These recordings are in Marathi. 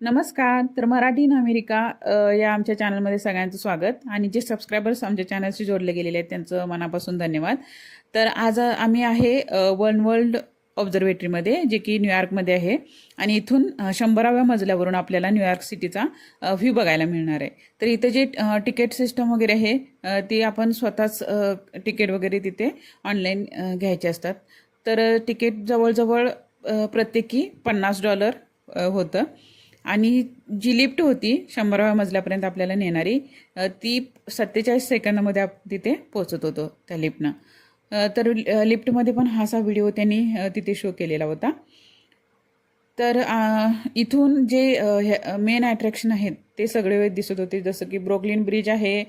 नमस्कार. तर मराठी इन अमेरिका या आमच्या चॅनलमध्ये सगळ्यांचं स्वागत. आणि जे सबस्क्रायबर्स आमच्या चॅनलशी जोडले गेलेले आहेत त्यांचं मनापासून धन्यवाद. तर आज आम्ही आहे वन वर्ल्ड ऑब्झर्वेटरीमध्ये जे की न्यूयॉर्कमध्ये आहे. आणि इथून शंभराव्या मजल्यावरून आपल्याला न्यूयॉर्क सिटीचा व्ह्यू बघायला मिळणार आहे. तर इथं जे तिकीट सिस्टम वगैरे आहे ती आपण स्वतःच तिकीट वगैरे तिथे ऑनलाईन घ्यायचे असतात. तर तिकीट जवळजवळ प्रत्येकी पन्नास डॉलर होतं. आणि जी लिफ्ट होती शंभराव्या मजल्यापर्यंत आपल्याला नेणारी ती सत्तेचाळीस सेकंदामध्ये आप तिथे पोचत होतो त्या लिफ्टनं. तर लिफ्टमध्ये पण हासा व्हिडिओ त्यांनी तिथे शो केलेला होता. तर इथून जे मेन अट्रॅक्शन आहेत ते सगळे दिसत होते. जसं की ब्रोकलिन ब्रिज आहे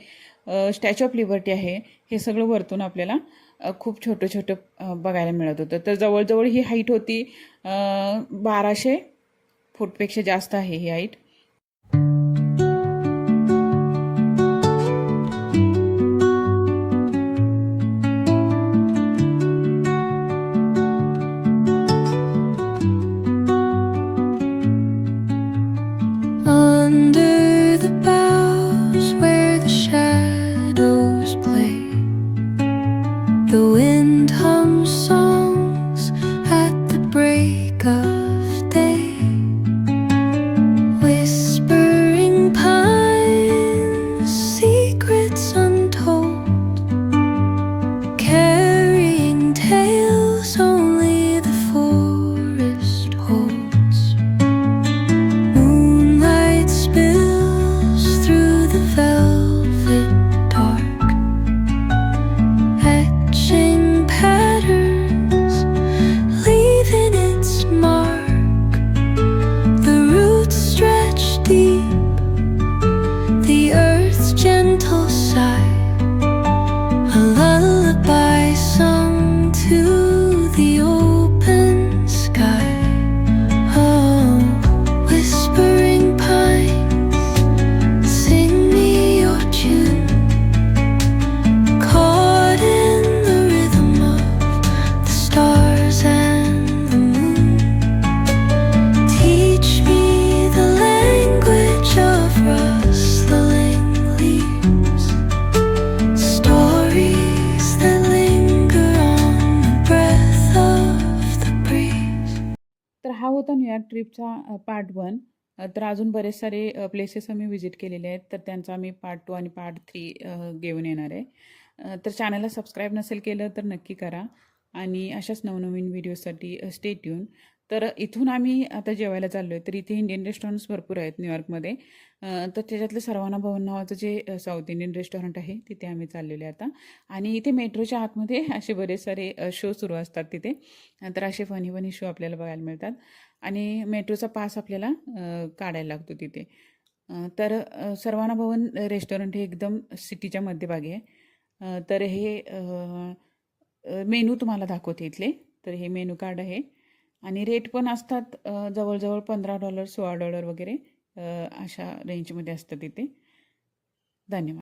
स्टॅच्यू ऑफ लिबर्टी आहे हे सगळं वरतून आपल्याला खूप छोटं छोटं बघायला मिळत होतं. तर जवळजवळ ही हाईट होती बाराशे फूटपेक्षा जास्त आहे ही height Under the boughs where the shadows play, the wind hums songs होता न्यूयॉर्क ट्रिपचा पार्ट वन तर अजून बरेच सारे प्लेसेस आम्ही व्हिजिट केलेले आहेत. तर त्यांचा आम्ही पार्ट टू आणि पार्ट थ्री घेऊन येणार आहे. तर चॅनलला सबस्क्राईब नसेल केलं तर नक्की करा. आणि अशाच नवनवीन व्हिडिओसाठी स्टे ट्यून तर इथून आम्ही आता जेवायला चाललो आहे तर इथे इंडियन रेस्टॉरंट्स भरपूर आहेत न्यूयॉर्कमध्ये तर त्याच्यातलं सर्वांना भवन नावाचं जे साऊथ इंडियन रेस्टॉरंट आहे तिथे आम्ही चाललेले आता. आणि इथे मेट्रोच्या आतमध्ये असे बरेच सारे शो सुरू असतात तिथे. तर असे फनी फनी शो आपल्याला बघायला मिळतात. आणि मेट्रोचा पास आपल्याला काढायला लागतो तिथे. तर सर्वांना भवन रेस्टॉरंट हे एकदम सिटीच्या मध्यभागी आहे. तर हे मेनू तुम्हाला दाखवते इथले. तर हे मेनू कार्ड आहे. आणि रेट पण असतात जवळजवळ पंधरा डॉलर सोळा डॉलर वगैरे अशा रेंजमध्ये असतं तिथे. धन्यवाद.